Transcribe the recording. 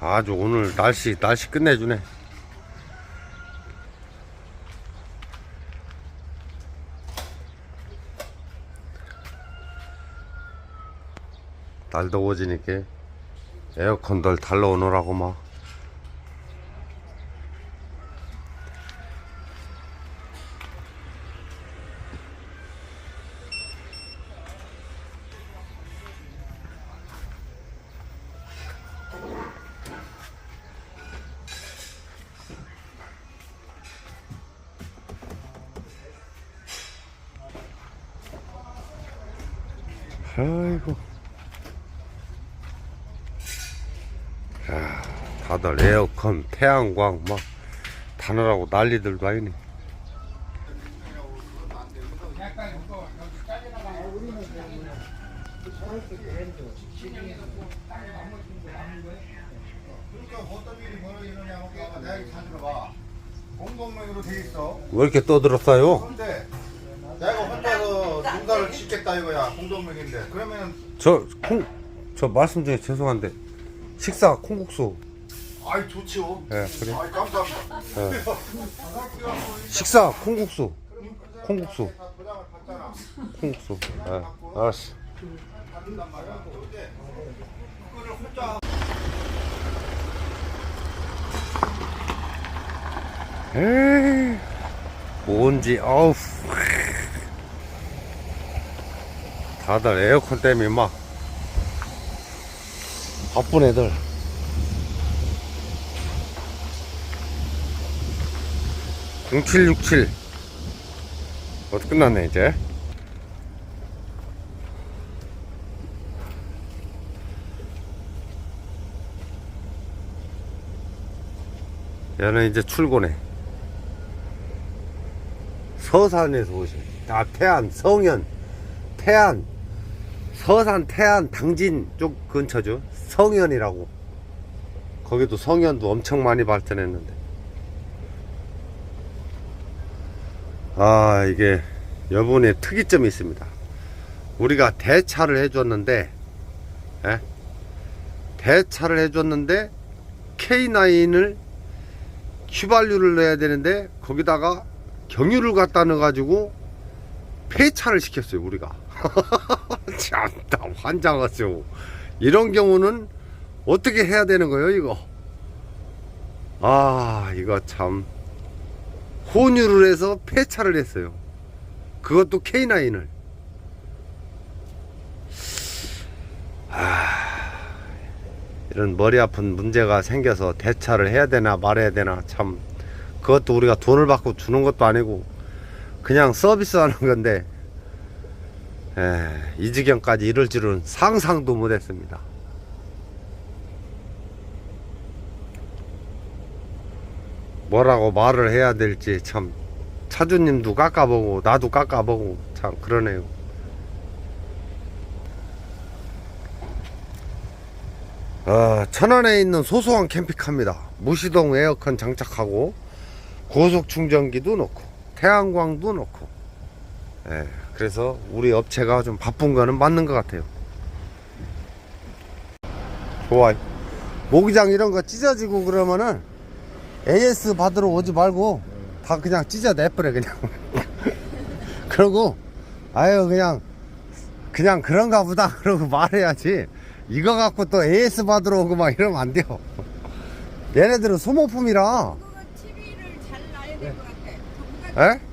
아주 오늘 날씨 날씨 끝내주네. 날 더워지니까 에어컨들 달라오느라고 막. 아이고. 야, 다들 에어컨, 태양광 막 다느라고 난리들도 아니네. 왜 이렇게 떠들었어요? 농사를 짓겠다 이거야. 공동명의인데. 그러면 저 콩, 저 말씀 중에 죄송한데 식사 콩국수 아이 좋지요. 예, 그래. 아이 감사합니다. 식사 콩국수 콩국수. 콩국수 예, 알았어 에이 뭔지 어우 다들 에어컨 때문에 막 바쁜 애들. (0767) 어디 끝났네 이제. 얘는 이제 출고네 서산에서 오신 아 태안 성현 태안 서산 태안 당진 쪽 근처죠. 성현이라고. 거기도 성현도 엄청 많이 발전했는데. 아 이게 여분의 특이점이 있습니다. 우리가 대차를 해줬는데 예? 대차를 해줬는데 K9을 휘발유를 넣어야 되는데 거기다가 경유를 갖다 넣어가지고 폐차를 시켰어요 우리가 참다 환장하죠 이런 경우는 어떻게 해야 되는 거예요 이거? 아 이거 참. 혼유를 해서 폐차를 했어요. 그것도 K9을. 이런 머리 아픈 문제가 생겨서 대차를 해야 되나 말아야 되나 참. 그것도 우리가 돈을 받고 주는 것도 아니고 그냥 서비스 하는 건데 에, 이 지경까지 이럴 줄은 상상도 못했습니다. 뭐라고 말을 해야 될지 참 차주님도 깎아보고 나도 깎아보고 참 그러네요. 어, 천안에 있는 소소한 캠핑카입니다. 무시동 에어컨 장착하고 고속 충전기도 놓고 태양광도 놓고 예, 그래서 우리 업체가 좀 바쁜 거는 맞는 것 같아요. 좋아요. 모기장 이런 거 찢어지고 그러면은 AS 받으러 오지 말고 다 그냥 찢어 내버려 그냥. 그러고 아유 그냥 그냥 그런가 보다 그러고 말해야지. 이거 갖고 또 AS 받으러 오고 막 이러면 안 돼요. 얘네들은 소모품이라. 에?